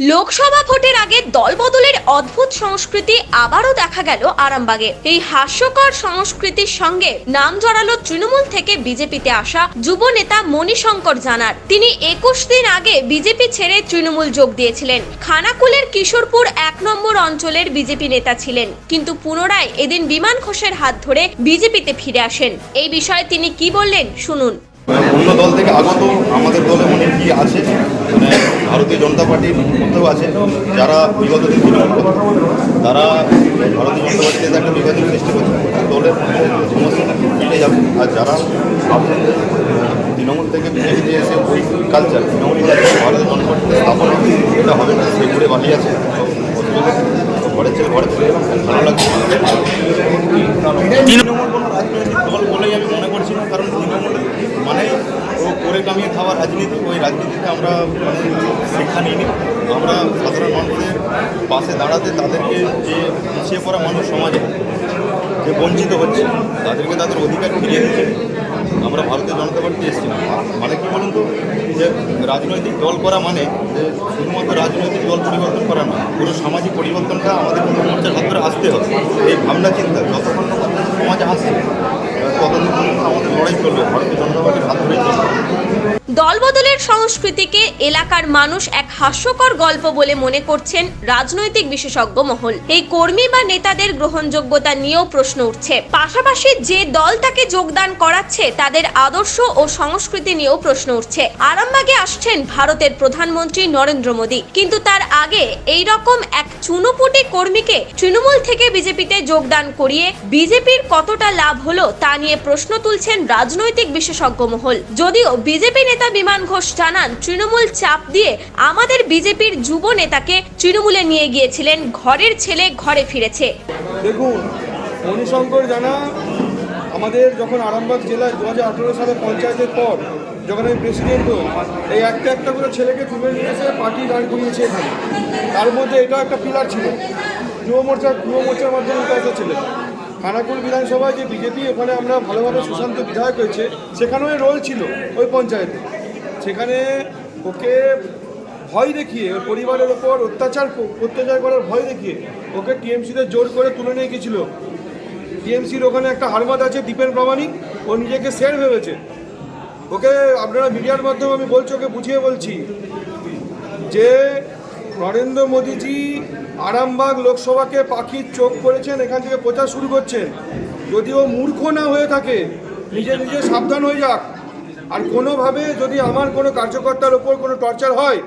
লোকসভা ভোটের আগে দলবদলের অদ্ভুত সংস্কৃতি আবারও দেখা গেল আরামবাগে। এই হাস্যকর সংস্কৃতির সঙ্গে নাম জড়ালো তৃণমূল থেকে বিজেপিতে আসা যুব নেতা মণিশঙ্কর জানার। তিনি একুশ দিন আগে বিজেপি ছেড়ে তৃণমূল যোগ দিয়েছিলেন। খানাকুলের কিশোরপুর এক নম্বর অঞ্চলের বিজেপি নেতা ছিলেন। কিন্তু পুনরায় এদিন বিমান ঘোষের হাত ধরে বিজেপিতে ফিরে আসেন। এই বিষয়ে তিনি কি বললেন? শুনুন। মানে অন্য দল থেকে আগত আমাদের দলে অনেক কি আছে? মানে ভারতীয় জনতা পার্টির মধ্যেও আছে যারা বিগত দিন তৃণমূল তারা ভারতীয় জনতা পার্টিতে একটা বিভাজন সৃষ্টি করছে। দলের সমস্ত মিটে যাবে। আর যারা আহ, তৃণমূল থেকে বিজেপিতে এসে ওই কালচার তৃণমূল কালচার ভারতীয় জনতা পার্টিতে স্থাপন এটা হবে না সে ঘুরে বাকি আছে। ঘরের ছেলে ঘরে ফিরে ভালো লাগছে তৃণমূল কোনো রাজনৈতিক দল বলেই আমি মনে করছি না কারণ তৃণমূল মানে ও করে কামিয়ে খাওয়ার রাজনীতি, ওই রাজনীতিতে আমরা মানে শিক্ষা নিইনি। আমরা সাধারণ মানুষের পাশে দাঁড়াতে তাদেরকে যে পিছিয়ে পড়া মানুষ সমাজে যে বঞ্চিত হচ্ছে, তাদেরকে তাদের অধিকার ফিরিয়ে দিচ্ছে আমরা ভারতীয় জনতা পার্টি এসেছি মানে কি বলুন তো, যে রাজনৈতিক দল করা মানে যে শুধুমাত্র রাজনৈতিক দল পরিবর্তন করা না পুরো সামাজিক পরিবর্তনটা আমাদের মোর্চার হাত আসতে হবে। এই ভাবনা, চিন্তা যতক্ষণ সমাজে আসছে। ততদিন আমাদের লড়াই চলবে? ভারতীয় জনতা পার্টির হাত ধরেই দলবদলের সংস্কৃতিকে এলাকার মানুষ এক হাস্যকর গল্প বলে মনে করছেন রাজনৈতিক বিশেষজ্ঞ মহল। এই কর্মী বা নেতাদের গ্রহণযোগ্যতা নিয়েও প্রশ্ন উঠছে। পাশাপাশি যে দল তাকে যোগদান করাচ্ছে, তাদের আদর্শ ও সংস্কৃতি নিয়েও প্রশ্ন উঠছে। আরামবাগে আসছেন ভারতের প্রধানমন্ত্রী নরেন্দ্র মোদী। কিন্তু তার আগে এই রকম এক চুনোপুটি কর্মীকে তৃণমূল থেকে বিজেপিতে যোগদান করিয়ে বিজেপির কতটা লাভ হলো তা নিয়ে প্রশ্ন তুলছেন রাজনৈতিক বিশেষজ্ঞ মহল। যদিও বিজেপি নেতা বিমান ঘোষ জানান, তৃণমূল চাপ দিয়ে আমাদের বিজেপির যুব নেতাকে তৃণমূলে নিয়ে গিয়েছিলেন, ঘরের ছেলে ঘরে ফিরেছে। দেখুন, মণিশঙ্কর জানা, আমাদের যখন আরামবাগ জেলায় দু হাজার আঠেরো সালে পঞ্চায়েতের পর যখন আমি প্রেসিডেন্ট এই একটা একটা করে ছেলেকে তুলে নিয়ে এসে পার্টি দাঁড় করিয়েছে তার মধ্যে এটা একটা পিলার ছিল। যুব মোর্চা যুব মোর্চার মাধ্যমে এসেছিলেন খানাকুল বিধানসভায় যে বিজেপি ওখানে আমরা ভালোভাবে সুশান্ত বিধায়ক হয়েছে, সেখানেও রোল ছিল ওই পঞ্চায়েতে। সেখানে ওকে ভয় দেখিয়ে, ওর পরিবারের ওপর অত্যাচার অত্যাচার করার ভয় দেখিয়ে ওকে টিএমসিতে জোর করে তুলে নিয়ে গেছিল টিএমসির ওখানে একটা হারমাদ আছে, দীপেন প্রামাণিক, ও নিজেকে শের ভেবেছে। ওকে আপনারা মিডিয়ার মাধ্যমে আমি বলছি, ওকে বুঝিয়ে বলছি যে নরেন্দ্র মোদীজি আরামবাগ লোকসভাকে পাখির চোখ করেছেন, এখান থেকে প্রচার শুরু করছেন। যদি ও মূর্খ না হয়ে থাকে, নিজে নিজে সাবধান হয়ে যাক। আর কোনোভাবে যদি আমার কোনো কার্যকর্তার ওপর কোনো টর্চার হয়,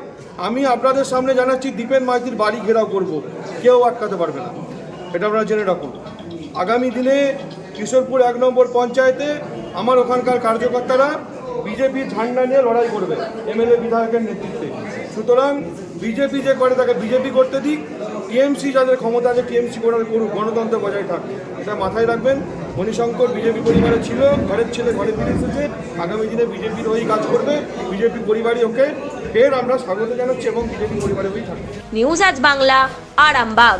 আমি আপনাদের সামনে জানাচ্ছি, দীপেন মাইতির বাড়ি ঘেরাও করব। কেউ আটকাতে পারবে না। এটা আপনারা জেনে রাখুন। আগামী দিনে কিশোরপুর এক নম্বর পঞ্চায়েতে আমার ওখানকার কার্যকর্তারা বিজেপি ঝান্ডা নিয়ে লড়াই করবে, এমএলএ বিধায়কের নেতৃত্বে। সুতরাং বিজেপি যে করে তাকে বিজেপি করতে দিক টিএমসি যাদের ক্ষমতা আছে টিএমসি করার করুক, গণতন্ত্র বজায় থাক। এটা মাথায় রাখবেন। মণিশঙ্কর বিজেপি পরিবারে ছিল, ঘরের ছেলে ঘরে ফিরে এসেছে। আগামী দিনে বিজেপির ওই কাজ করবে। বিজেপি পরিবারই ওকে। ফের আমরা স্বাগত জানাচ্ছি এবং বিজেপি পরিবারে হয়েই থাকবে। নিউজ আজ বাংলা, আরামবাগ।